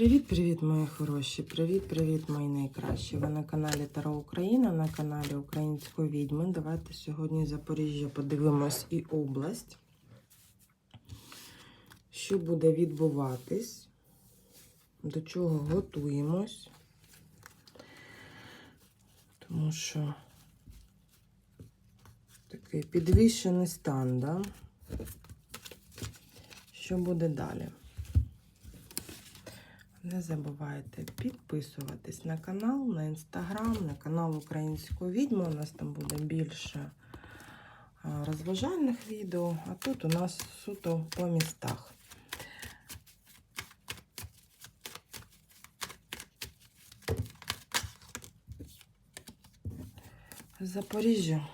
Привіт-привіт, мої хороші! Привіт-привіт, мої найкращі! Ви на каналі Таро Україна, на каналі Української відьми. Давайте сьогодні Запоріжжя подивимось і область. Що буде відбуватись? До чого готуємось? Тому що такий підвищений стан, да? Що буде далі? Не забувайте підписуватись на канал, на інстаграм, на канал Української відьми. У нас там буде більше розважальних відео, а тут у нас суто по містах. Запоріжжя.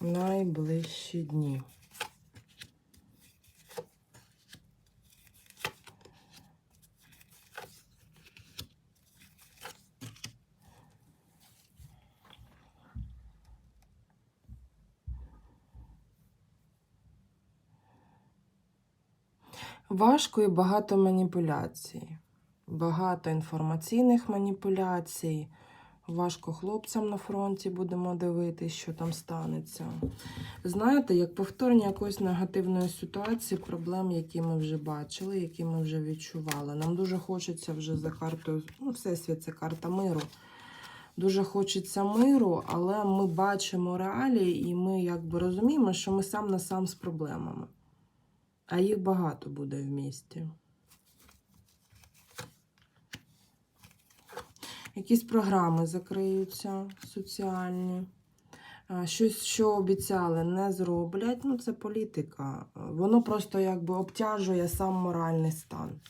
Найближчі дні. Важко і багато маніпуляцій, багато інформаційних маніпуляцій. Важко хлопцям на фронті будемо дивитися, що там станеться. Знаєте, як повторення якоїсь негативної ситуації, проблем, які ми вже бачили, які ми вже відчували. Нам дуже хочеться вже за картою, ну, Всесвіт це карта миру. Дуже хочеться миру, але ми бачимо реалії, і ми якби розуміємо, що ми сам на сам з проблемами. А їх багато буде в місті. Якісь програми закриються соціальні. Щось, що обіцяли, не зроблять. Ну, це політика. Воно просто якби обтяжує сам моральний стан.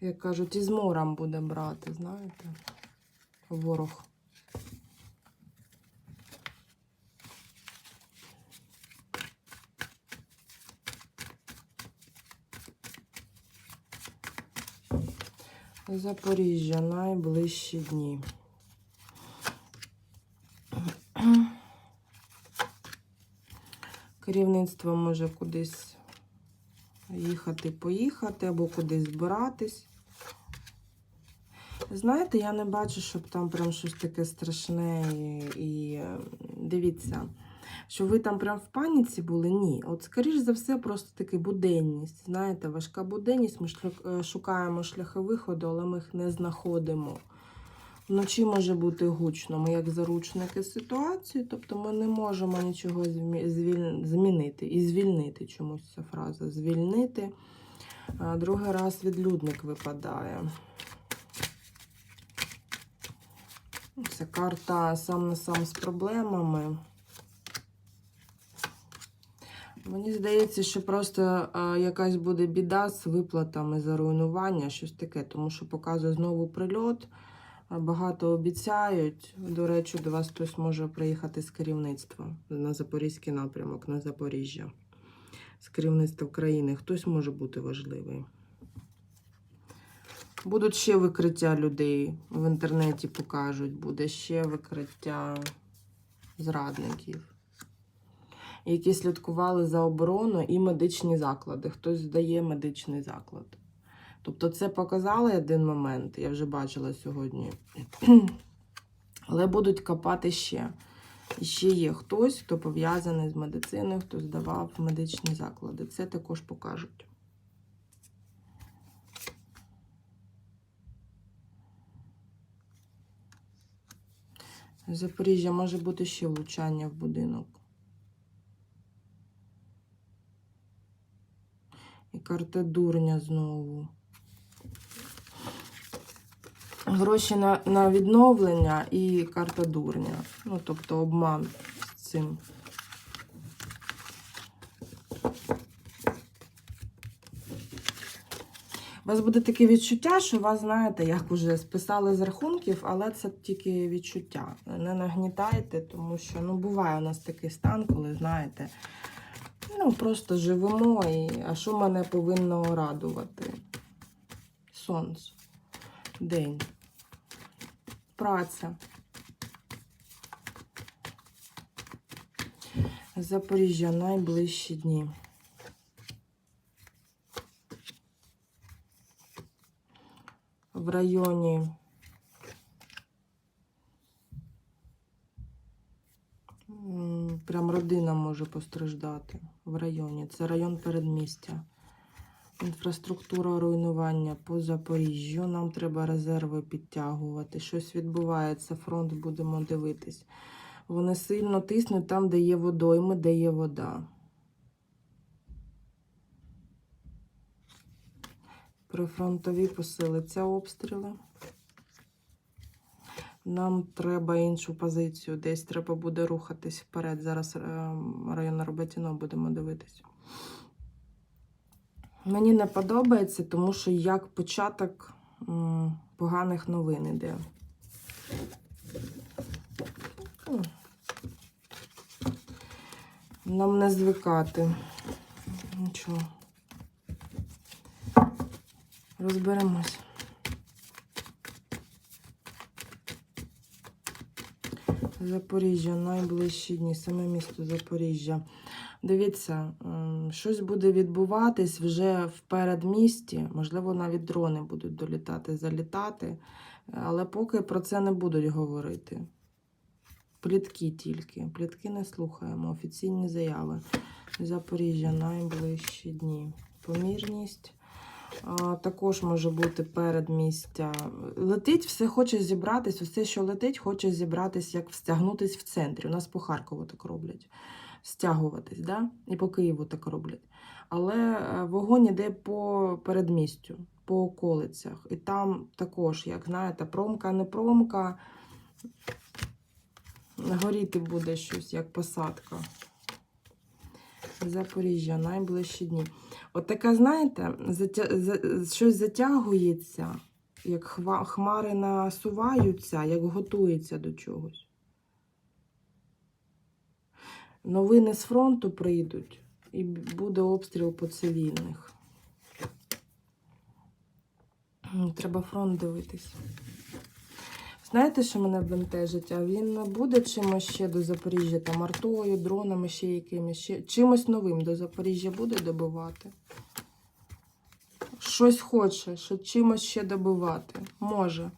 Як кажуть, із морем буде брати, знаєте, ворог. Запоріжжя найближчі дні. Керівництво може кудись їхати, поїхати або кудись збиратись. Знаєте, я не бачу, щоб там прям щось таке страшне і, і е, дивіться, що ви там прям в паніці були. Ні. От, скоріш за все, просто таки буденність. Знаєте, важка буденність. Ми е, шукаємо шляхи виходу, але ми їх не знаходимо. Вночі може бути гучно, ми як заручники ситуації, тобто ми не можемо нічого змінити і звільнити чомусь ця фраза. Звільнити. Другий раз відлюдник випадає. Це карта сам на сам з проблемами. Мені здається, що просто е, якась буде біда з виплатами за руйнування, щось таке, тому що показує знову прильот. Багато обіцяють. До речі, до вас хтось може приїхати з керівництва на Запорізький напрямок, на Запоріжжя. З керівництва країни. Хтось може бути важливий. Будуть ще викриття людей в інтернеті покажуть, буде ще викриття зрадників, які слідкували за обороною і медичні заклади. Хтось здає медичний заклад. Тобто це показали один момент, я вже бачила сьогодні. Але будуть копати ще. І ще є хтось, хто пов'язаний з медициною, хто здавав медичні заклади. Це також покажуть. Запоріжжя може бути ще влучання в будинок. І карта дурня знову. Гроші на, на відновлення і карта дурня. Ну, тобто обман з цим. У вас буде таке відчуття, що вас, знаєте, як уже списали з рахунків, але це тільки відчуття. Не нагнітайте, тому що ну, буває у нас такий стан, коли, знаєте, Ну, просто живемо, і а що мене повинно радувати? Сонце, день, праця. Запоріжжя найближчі дні. В районі прям родина може постраждати в районі. Це район передмістя. Інфраструктура руйнування по Запоріжжю. Нам треба резерви підтягувати. Щось відбувається, фронт будемо дивитись. Вони сильно тиснуть там, де є водойми, де є вода. Прифронтові посилиться обстріли. Нам треба іншу позицію. Десь треба буде рухатись вперед. Зараз е, район Роботіно будемо дивитись. Мені не подобається, тому що як початок поганих новин іде. Нам не звикати. Нічого. Розберемось. Запоріжжя, найближчі дні, саме місто Запоріжжя. Дивіться, щось буде відбуватись вже в передмісті. Можливо, навіть дрони будуть долітати, залітати, але поки про це не будуть говорити. Плітки тільки. Плітки не слухаємо. Офіційні заяви. Запоріжжя найближчі дні. Помірність. А, також може бути передмістя. Летить, все хоче зібратись, все, що летить, хоче зібратись, як стягнутись в центрі. У нас по Харкову так роблять. Стягуватись, да? і по Києву так роблять. Але е, вогонь іде по передмістю, по околицях. І там також, як знаєте, промка, не промка. Горіти буде щось, як посадка. Запоріжжя, найближчі дні. От таке, знаєте, затя... за- щось затягується, як хмари насуваються, як готується до чогось. Новини з фронту прийдуть, і буде обстріл по цивільних. Треба фронт дивитись. Знаєте, що мене бентежить? А він буде чимось ще до Запоріжжя, там артою, дронами, ще якимось, ще чимось новим до Запоріжжя буде добивати. Щось хоче, що чимось ще добивати. Може.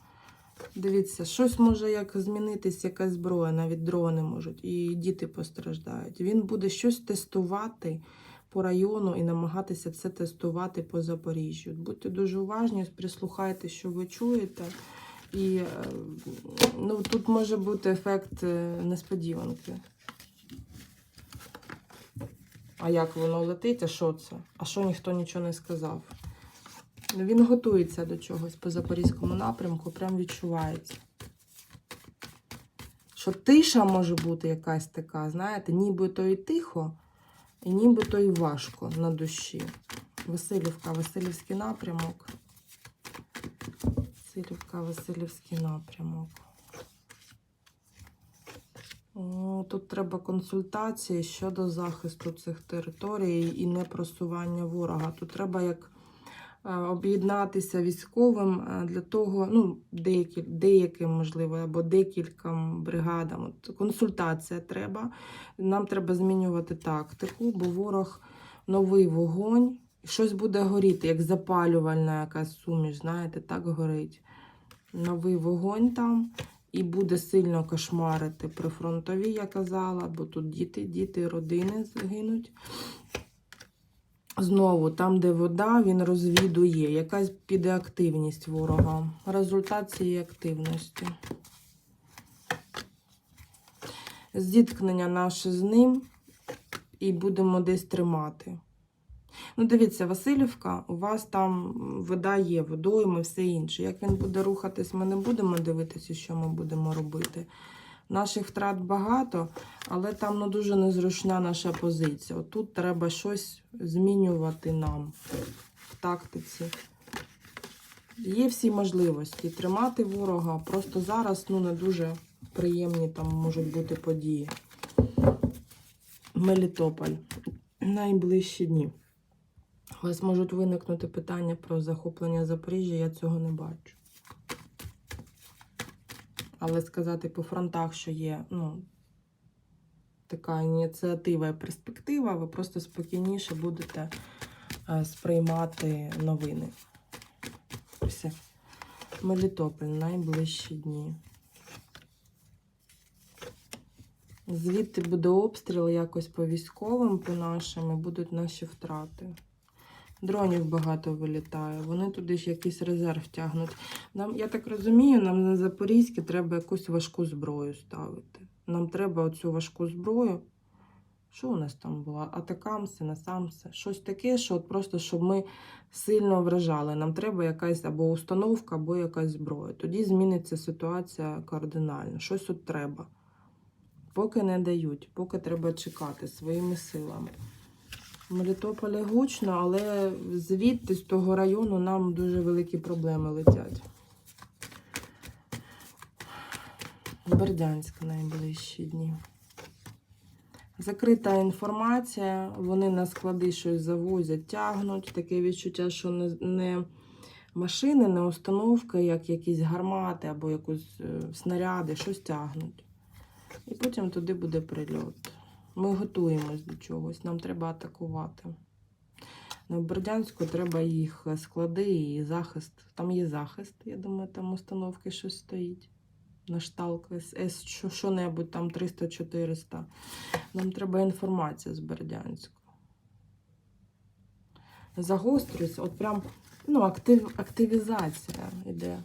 Дивіться, щось може як змінитись, якась зброя, навіть дрони можуть, і діти постраждають. Він буде щось тестувати по району і намагатися це тестувати по Запоріжжю. Будьте дуже уважні, прислухайте, що ви чуєте. І е, ну, тут може бути ефект е, несподіванки. А як воно летить? А що це? А що ніхто нічого не сказав? Він готується до чогось по запорізькому напрямку, прям відчувається. Що тиша може бути якась така, знаєте, нібито і тихо, і нібито і важко на душі. Васильівка, Васильівський напрямок. Васильівка, Васильівський напрямок. О, Тут треба консультації щодо захисту цих територій і непросування ворога. Тут треба як е, об'єднатися військовим е, для того, ну, деякі, деяким, можливо, або декільком бригадам. От консультація треба. Нам треба змінювати тактику, бо ворог новий вогонь. Щось буде горіти, як запалювальна якась суміш, знаєте, так горить. Новий вогонь там і буде сильно кошмарити при фронтовій, я казала, бо тут діти, діти, родини загинуть. Знову, там, де вода, він розвідує. Якась піде активність ворога. Результат цієї активності. Зіткнення наше з ним і будемо десь тримати. Ну, дивіться, Васильівка, у вас там вода є, водойми, все інше. Як він буде рухатись, ми не будемо дивитися, що ми будемо робити. Наших втрат багато, але там ну, дуже незручна наша позиція. Тут треба щось змінювати нам в тактиці. Є всі можливості тримати ворога. Просто зараз ну, не дуже приємні там можуть бути події. Мелітополь. Найближчі дні. Вас можуть виникнути питання про захоплення Запоріжжя, я цього не бачу. Але сказати по фронтах, що є, ну, така ініціатива і перспектива, ви просто спокійніше будете е, сприймати новини. Все. Мелітополь найближчі дні. Звідти буде обстріл якось по військовим, по нашим, і будуть наші втрати. Дронів багато вилітає, вони туди ж якийсь резерв тягнуть. Нам, я так розумію, нам на Запорізьке треба якусь важку зброю ставити. Нам треба оцю важку зброю. Що у нас там було? Атакамси, насамси. Щось таке, що от просто щоб ми сильно вражали. Нам треба якась або установка, або якась зброя. Тоді зміниться ситуація кардинально. Щось от треба. Поки не дають, поки треба чекати своїми силами. В Мелітополі гучно, але звідти, з того району, нам дуже великі проблеми летять. Бердянськ найближчі дні. Закрита інформація, вони на склади щось завозять, тягнуть. Таке відчуття, що не, не машини, не установки, як якісь гармати або якісь е, снаряди, щось тягнуть. І потім туди буде прильот. Ми готуємось до чогось, нам треба атакувати. На Бердянську треба їх склади і захист. Там є захист, я думаю, там установки щось стоїть. На шталк що- що-небудь там 300-400. Нам треба інформація з Бердянську. Загострюється, от прям ну, актив, активізація йде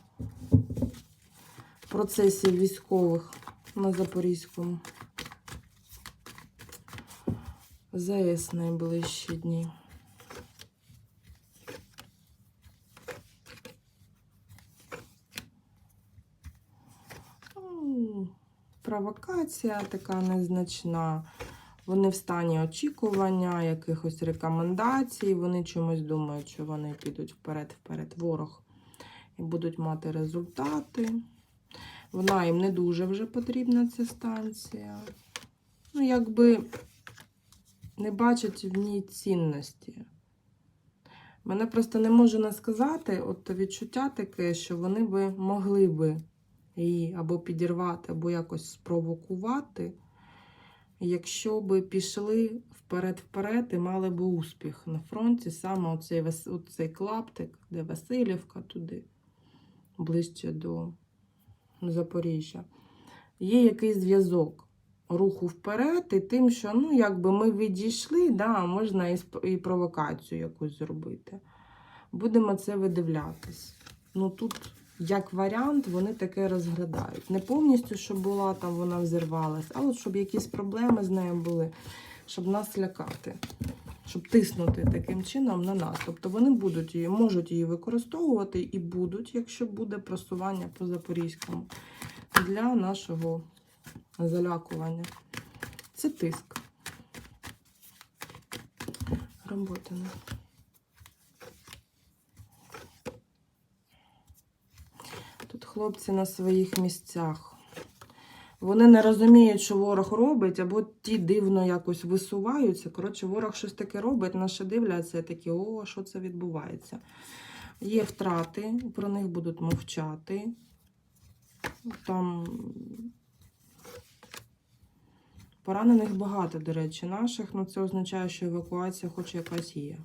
процесів військових на Запорізькому. ЗАЕС найближчі дні. Ну, Провокація така незначна. Вони в стані очікування, якихось рекомендацій. Вони чомусь думають, що вони підуть вперед-вперед ворог і будуть мати результати. Вона їм не дуже вже потрібна, ця станція. Ну, якби не бачать в ній цінності. Мене просто не можу не сказати, от відчуття таке, що вони би могли би її або підірвати, або якось спровокувати, якщо би пішли вперед-вперед і мали би успіх на фронті, саме оцей, оцей клаптик, де Васильівка, туди, ближче до Запоріжжя. Є якийсь зв'язок руху вперед і тим, що ну, якби ми відійшли, да, можна і, і провокацію якусь зробити. Будемо це видивлятись. Ну тут, як варіант, вони таке розглядають. Не повністю, щоб була там, вона взірвалась, а от щоб якісь проблеми з нею були, щоб нас лякати, щоб тиснути таким чином на нас. Тобто вони будуть її, можуть її використовувати і будуть, якщо буде просування по Запорізькому для нашого залякування. Це тиск. Роботина. Тут хлопці на своїх місцях. Вони не розуміють, що ворог робить, або ті дивно якось висуваються. Коротше, ворог щось таке робить, наші дивляться і такі, о, що це відбувається. Є втрати, про них будуть мовчати. Там Поранених багато, до речі, наших, але це означає, що евакуація хоч якась є.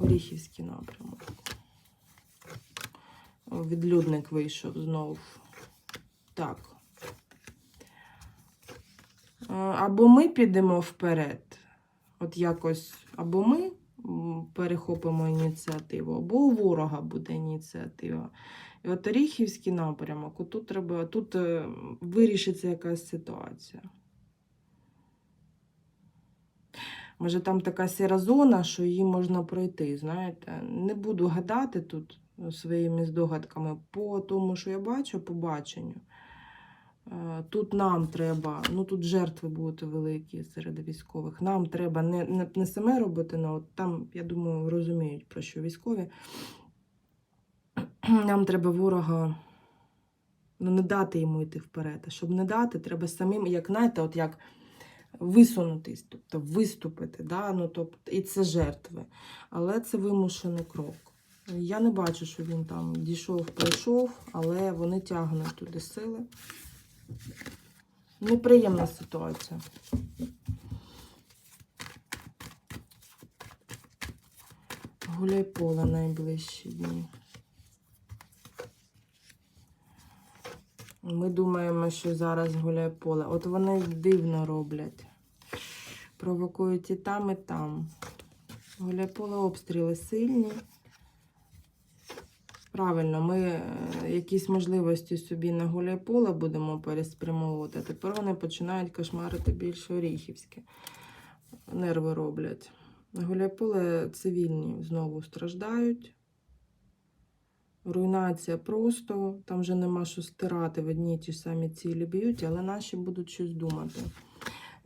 Оріхівський напрямок. Відлюдник вийшов знову. Так. Е, Або ми підемо вперед, от якось, або ми перехопимо ініціативу, або у ворога буде ініціатива. І от Оріхівський напрямок, отут треба, тут е, вирішиться якась ситуація. Може, там така сіра зона, що її можна пройти, знаєте. Не буду гадати тут своїми здогадками по тому, що я бачу, по баченню. Е, Тут нам треба, ну тут жертви будуть великі серед військових. Нам треба не, не, не саме робити, але от там, я думаю, розуміють, про що військові. Нам треба ворога ну, не дати йому йти вперед. А щоб не дати, треба самим, як знаєте, от як висунутись, тобто виступити. Да? Ну, тобто, і це жертви. Але це вимушений крок. Я не бачу, що він там дійшов, пройшов, але вони тягнуть туди сили. Неприємна ситуація. Гуляй поле найближчі дні. Ми думаємо, що зараз гуляє поле. От вони дивно роблять. Провокують і там, і там. Гуляє поле обстріли сильні. Правильно, ми е, якісь можливості собі на гуляй поле будемо переспрямовувати. Тепер вони починають кошмарити більше оріхівське. Нерви роблять. Гуляйполе цивільні знову страждають. Руйнація просто, там вже нема що стирати, в одні ті ж самі цілі б'ють, але наші будуть щось думати.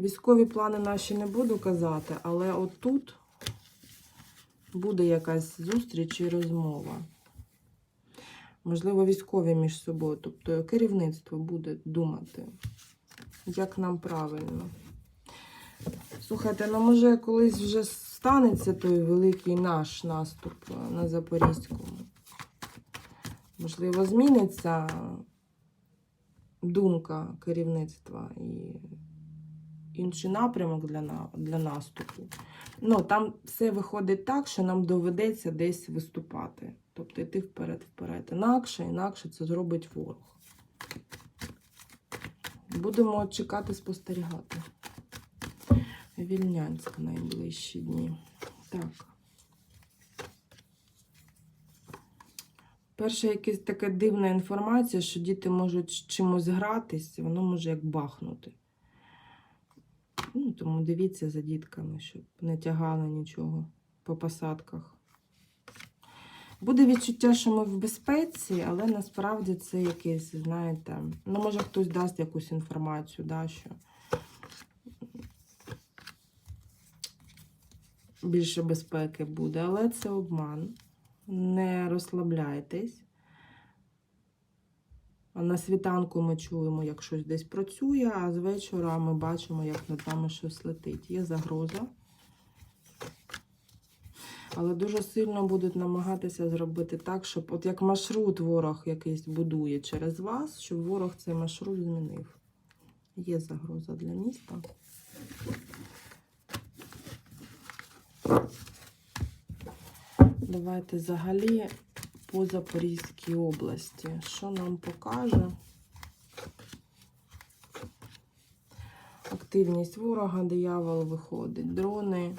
Військові плани наші не буду казати, але отут буде якась зустріч і розмова. Можливо, військові між собою, тобто керівництво буде думати, як нам правильно. Слухайте, ну може колись вже станеться той великий наш наступ на Запорізькому. Можливо, зміниться думка керівництва і інший напрямок для, для наступу. Ну, там все виходить так, що нам доведеться десь виступати. Тобто йти вперед, вперед. Інакше, інакше це зробить ворог. Будемо чекати, спостерігати. Вільнянськ найближчі дні. Так. Перша якась така дивна інформація, що діти можуть чимось гратись, воно може як бахнути. Ну, тому дивіться за дітками, щоб не тягали нічого по посадках. Буде відчуття, що ми в безпеці, але насправді це якесь, знаєте, ну, може хтось дасть якусь інформацію, да, що більше безпеки буде, але це обман. Не розслабляйтесь. На світанку ми чуємо, як щось десь працює, а з вечора ми бачимо, як над нами щось летить. Є загроза. Але дуже сильно будуть намагатися зробити так, щоб от як маршрут ворог якийсь будує через вас, щоб ворог цей маршрут змінив. Є загроза для міста. Давайте взагалі по Запорізькій області. Що нам покаже? Активність ворога, диявол виходить. Дрони.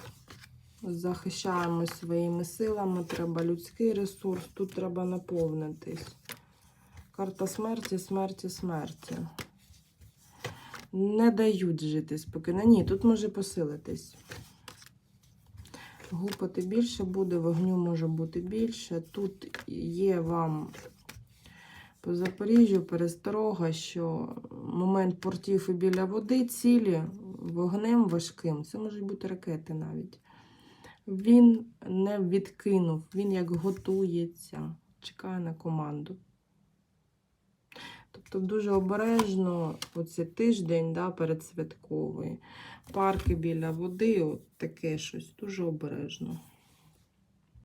Захищаємо своїми силами. Треба людський ресурс. Тут треба наповнитись. Карта смерті, смерті, смерті. Не дають жити спокійно. Ні, тут може посилитись. Гупати більше буде, вогню може бути більше. Тут є вам по Запоріжжю пересторога, що момент портів і біля води, цілі вогнем важким. Це можуть бути ракети навіть. Він не відкинув, він як готується, чекає на команду. Тобто дуже обережно оцей тиждень да, передсвятковий. Парки біля води, от таке щось, дуже обережно.